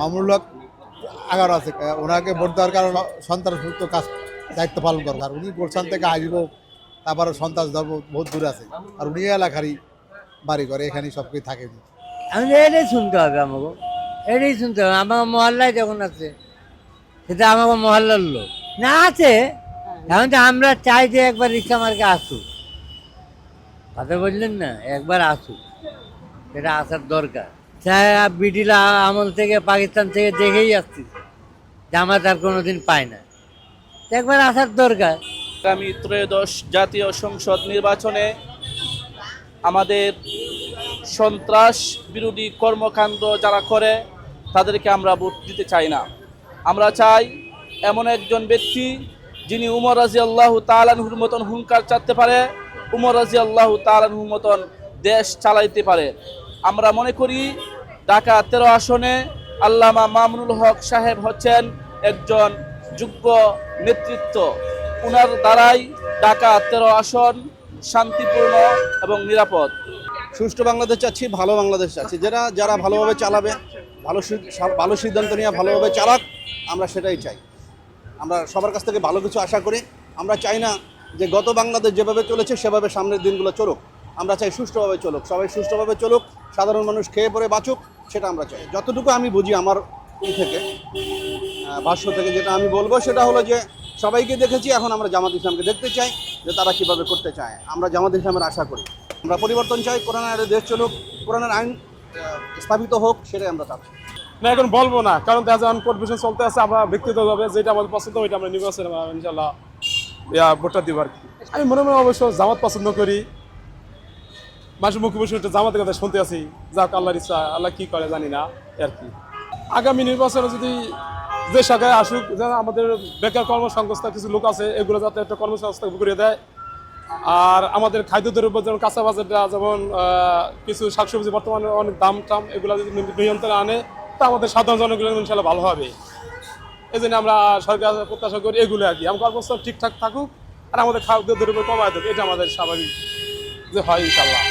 মামুনুল হক এগারো আছে। ওনাকে ভোট দেওয়ার কারণ সন্ত্রাস মুক্ত কাজ, দায়িত্ব পালন আর উনি গোলশান থেকে আসব, তারপরে সন্ত্রাস ধরবো, বহুত দূরে আছে। আর উনি এলাকারই বাড়ি করে এখানেই সব কিছু থাকে। আমি এটাই শুনতে হবে আমাকে। এটাই শুনতে হবে। আমার মহল্লায় যখন আছে, সেটা আমাকে মহল্লার লোক। না আছে, এখন তো আমরা চাই যে একবার রিক্সা মার্কে আসুক। কথা বললেন না? একবার আসুক। সেটা আসার দরকার। ব্রিটিশ আমল থেকে পাকিস্তান থেকে দেখেই আসছি জামাত আর কোনোদিন পায় না। একবার আসার দরকার। আগামী ত্রয়োদশ জাতীয় সংসদ নির্বাচনে আমাদের সন্ত্রাস বিরোধী কর্মকাণ্ড যারা করে, তাদেরকে আমরা ভোট দিতে চাই না। আমরা চাই এমন একজন ব্যক্তি যিনি উমর রাজি আল্লাহ তালানহুর মতন হুঙ্কার চাটতে পারে, উমর রাজি আল্লাহ তালানহুর মতন দেশ চালাইতে পারে। আমরা মনে করি ঢাকা তেরো আসনে আল্লামা মামুনুল হক সাহেব হচ্ছেন একজন যোগ্য নেতৃত্ব। উনার দ্বারাই ঢাকা তেরো আসন শান্তিপূর্ণ এবং নিরাপদ। সুষ্ঠু বাংলাদেশ চাচ্ছি, ভালো বাংলাদেশ চাচ্ছি। যারা যারা ভালোভাবে চালাবে, ভালো ভালো সিদ্ধান্ত নিয়ে ভালোভাবে চালাক, আমরা সেটাই চাই। আমরা সবার কাছ থেকে ভালো কিছু আশা করি। আমরা চাই না যে গত বাংলাদেশ যেভাবে চলেছে, সেভাবে সামনের দিনগুলো চলুক। আমরা চাই সুষ্ঠুভাবে চলুক। সবাই সুষ্ঠুভাবে চলুক। সাধারণ মানুষ খেয়ে পরে বাঁচুক, সেটা আমরা চাই। যতটুকু আমি বুঝি আমার ই থেকে ভাষ্য থেকে যেটা আমি বলব, সেটা হলো যে সবাইকে দেখেছি, এখন আমরা জামাত ইসলামকে দেখতে চাই যে তারা কীভাবে করতে চায়। আমরা জামাত ইসলামের আশা করি। আমরা পরিবর্তন চাই কোরআন আইনের দেশ চলুক, কোরআনের আইন স্থাপিত হোক, সেটাই আমরা চাচ্ছি। না, এখন বলব না, কারণ দেখা যায় কনফিউশন চলতে আছে আমরা ব্যক্তিগতভাবে যেটা আমাদের পছন্দ, ওইটা আমরা নির্বাচন ইনশাল্লাহ ইয়া, ভোটটা দিব আর কি। আমি মনে মনে অবশ্য জামাত পছন্দ করি মানুষের মুখে বসে একটু জামাতের কথা শুনতে আছি। যাক, আল্লাহর ইচ্ছা, আল্লাহ কি করে জানি না, আর কি। আগামী নির্বাচনে যদি যে শাখায় আসুক যেন আমাদের বেকার কর্মসংস্থা কিছু লোক আছে, এগুলো যাতে একটা কর্মসংস্থা করে দেয়। আর আমাদের খাদ্যদ্রব্য যেমন কাঁচা বাজারটা, যেমন কিছু শাকসবজি বর্তমানে অনেক দাম টাম, এগুলো যদি নিয়ন্ত্রণে আনে, তা আমাদের সাধারণ জনগণের ইনশাল্লাহ ভালো হবে। এই জন্য আমরা সরকার প্রত্যাশা করি এগুলো আর কি। আমার কর্মস্থল ঠিকঠাক থাকুক, আর আমাদের খাদ্য দ্রব্য কমায় দেবে এটা আমাদের স্বাভাবিক যে হয় ইনশাল্লাহ